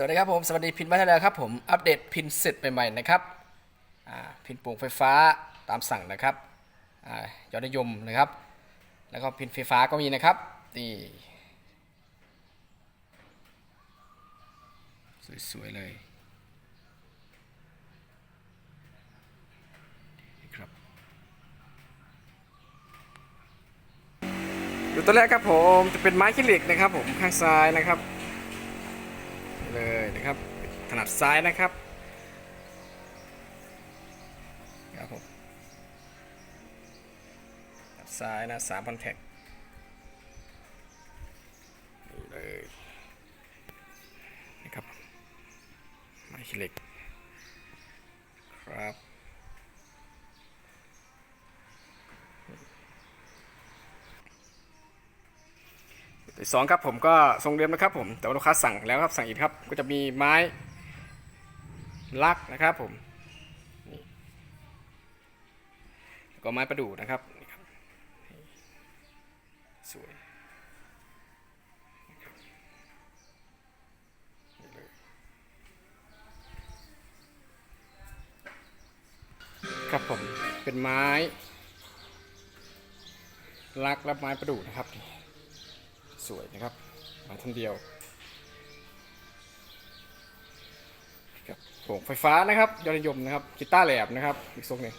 สวัสดีครับผม สวัสดีพินบัตแล้วครับผมอัปเดตพินเสร็จใหม่ๆนะครับพินโป่งไฟฟ้าตามสั่งนะครับอยอดนิยมนะครับ แล้วก็พินไฟฟ้าก็มีนะครับนี่สวยๆเลยครับดูตัวแรกครับผมจะเป็นไม้ขี้เหล็กนะครับผมข้างซ้ายนะครับ เลยนะครับ ถนัดซ้ายนะครับครับผมซ้ายนะสามพันแท็กดูเลยนะครับไม้ขี้เหล็กครับ สองครับผมก็ทรงเดิมนะครับผมแต่ว่าลูกค้าสั่งแล้วครับสั่งอีกครับก็จะมีไม้ลักนะครับผมก็ไม้ประดู่นะครับสวยครับผมเป็นไม้ลักและไม้ประดู่นะครับ สวยนะครับ มาท่านเดียวกับโป่งไฟฟ้านะครับยอดนิยมนะครับกีตาร์แหลมนะครับ อีกทรงหนึ่ง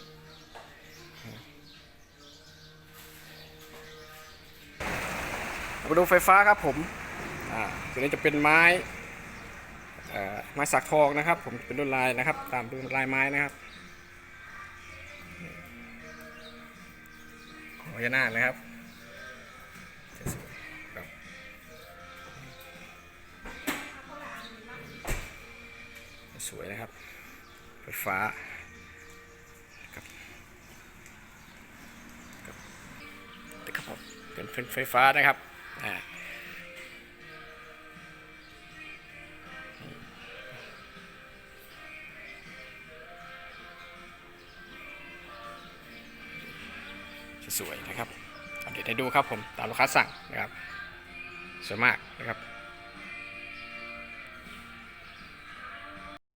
มาดูไฟฟ้าครับผมอ่าตัวนี้จะเป็นไม้ไม้สักทองนะครับ ผมเป็นลวดลายนะครับ ตามดูลายไม้นะครับพญานาคนะครับ สวยนะครับ ไฟฟ้าครับครับนะครับผมเป็นไฟฟ้านะครับอ่าสวยนะครับเอาเดี๋ยวให้ดูครับผมตามลูกค้าสั่งนะครับสวยมากนะครับ